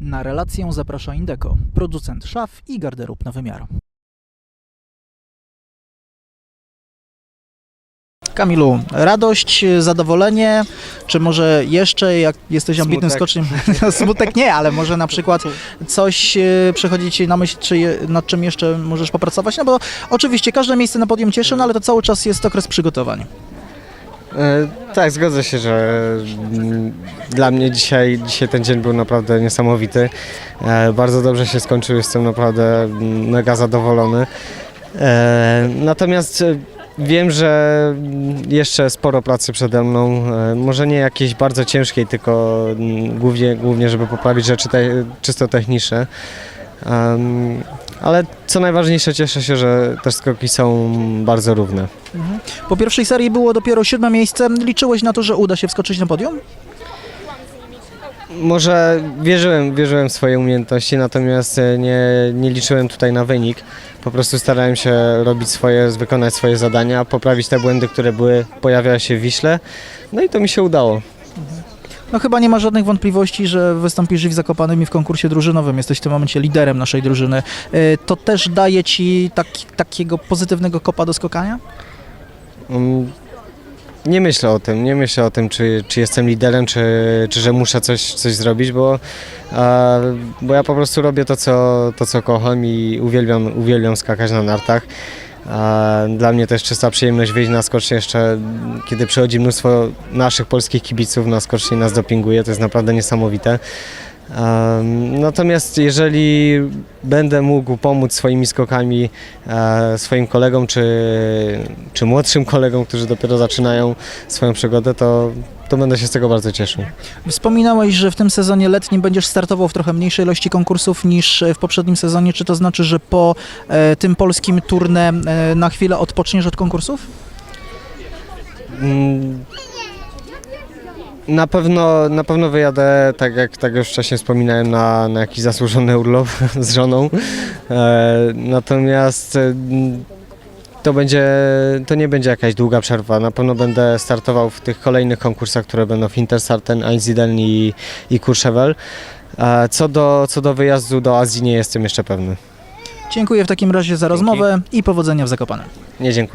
Na relację zaprasza Indeko, producent szaf i garderób na wymiar. Kamilu, radość, zadowolenie, czy może jeszcze, jak jesteś ambitnym Smutek. skoczkiem, smutek nie, ale może na przykład coś e, przychodzi Ci na myśl, czy je, nad czym jeszcze możesz popracować? No bo oczywiście każde miejsce na podium cieszy, no ale to cały czas jest okres przygotowań. E, Tak, zgodzę się, że mm, dla mnie dzisiaj, dzisiaj ten dzień był naprawdę niesamowity. E, Bardzo dobrze się skończył, jestem naprawdę mm, mega zadowolony. E, Natomiast wiem, że mm, jeszcze sporo pracy przede mną. Może nie jakiejś bardzo ciężkiej, tylko głównie, głównie żeby poprawić rzeczy te, czysto techniczne. Ale co najważniejsze, cieszę się, że te skoki są bardzo równe. Po pierwszej serii było dopiero siódme miejsce. Liczyłeś na to, że uda się wskoczyć na podium? Może wierzyłem, wierzyłem w swoje umiejętności, natomiast e, nie, nie liczyłem tutaj na wynik. Po prostu starałem się robić swoje, wykonać swoje zadania, poprawić te błędy, które były, pojawiały się w Wiśle. No i to mi się udało. No chyba nie ma żadnych wątpliwości, że wystąpisz w Zakopanym i w konkursie drużynowym. Jesteś w tym momencie liderem naszej drużyny. Y, To też daje Ci taki, takiego pozytywnego kopa do skokania? Mm, Nie myślę o tym, nie myślę o tym, czy, czy jestem liderem, czy, czy że muszę coś, coś zrobić, bo, e, bo ja po prostu robię to co, to, co kocham i uwielbiam, uwielbiam skakać na nartach. Dla mnie też czysta przyjemność wyjść na skocznie jeszcze, kiedy przychodzi mnóstwo naszych polskich kibiców na skocznie i nas dopinguje, to jest naprawdę niesamowite. Natomiast jeżeli będę mógł pomóc swoimi skokami e, swoim kolegom czy, czy młodszym kolegom, którzy dopiero zaczynają swoją przygodę, to, to będę się z tego bardzo cieszył. Wspominałeś, że w tym sezonie letnim będziesz startował w trochę mniejszej ilości konkursów niż w poprzednim sezonie. Czy to znaczy, że po e, tym polskim turnę e, na chwilę odpoczniesz od konkursów? Mm, Na pewno, na pewno wyjadę, tak jak, tak już wcześniej wspominałem, na, na jakiś zasłużony urlop z żoną. E, natomiast e, to, będzie, to nie będzie jakaś długa przerwa. Na pewno będę startował w tych kolejnych konkursach, które będą w Interstarten, Einsiedeln i, i Courchevel. E, co, do, co do wyjazdu do Azji nie jestem jeszcze pewny. Dziękuję w takim razie za rozmowę i powodzenia w Zakopanem. Nie dziękuję.